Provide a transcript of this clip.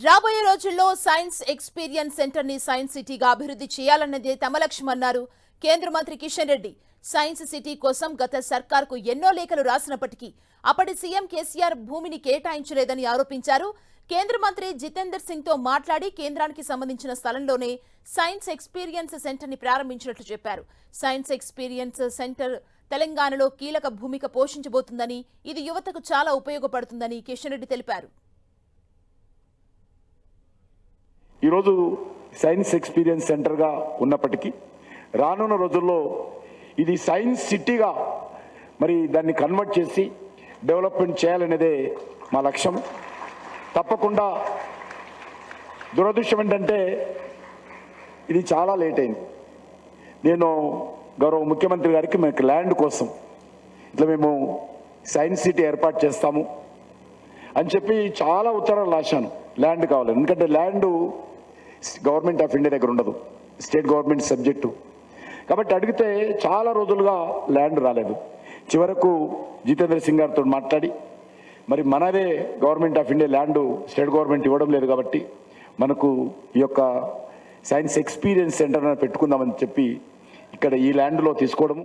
రాబోయే రోజుల్లో science experience సెంటర్ని సైన్స్ సిటీగా అభివృద్ధి చేయాలన్నదే తమ లక్ష్యమన్నారు కేంద్ర మంత్రి కిషన్ రెడ్డి సైన్స్ సిటీ కోసం గత సర్కార్కు ఎన్నో లేఖలు రాసినప్పటికీ అప్పటి సీఎం కేసీఆర్ భూమిని కేటాయించలేదని ఆరోపించారు. కేంద్ర మంత్రి జితేందర్ సింగ్తో మాట్లాడి కేంద్రానికి సంబంధించిన స్థలంలోనే సైన్స్ ఎక్స్పీరియన్స్ సెంటర్ని ప్రారంభించినట్లు చెప్పారు. సైన్స్ ఎక్స్పీరియన్స్ సెంటర్ తెలంగాణలో కీలక భూమిక పోషించబోతుందని ఇది యువతకు చాలా ఉపయోగపడుతుందని కిషన్ రెడ్డి తెలిపారు. ఈరోజు సైన్స్ ఎక్స్పీరియన్స్ సెంటర్గా ఉన్నప్పటికీ రానున్న రోజుల్లో ఇది సైన్స్ సిటీగా మరి దాన్ని కన్వర్ట్ చేసి డెవలప్మెంట్ చేయాలనేదే మా లక్ష్యం. తప్పకుండా దురదృష్టం ఏంటంటే ఇది చాలా లేట్ అయింది. నేను గౌరవ ముఖ్యమంత్రి గారికి మనకి ల్యాండ్ కోసం ఇట్లా మేము సైన్స్ సిటీ ఏర్పాటు చేస్తాము అని చెప్పి చాలా ఉత్తరాలు రాశాను. ల్యాండ్ కావాలి. ఎందుకంటే ల్యాండ్ గవర్నమెంట్ ఆఫ్ ఇండియా దగ్గర ఉండదు. State government subject. కాబట్టి అడిగితే చాలా రోజులుగా ల్యాండ్ రాలేదు. చివరకు జితేంద్ర సింగ్ గారితో మాట్లాడి మరి మనదే government of India land state government ఇవ్వడం లేదు కాబట్టి మనకు ఈ యొక్క సైన్స్ ఎక్స్పీరియన్స్ సెంటర్ పెట్టుకుందామని చెప్పి ఇక్కడ ఈ ల్యాండ్లో తీసుకోవడము.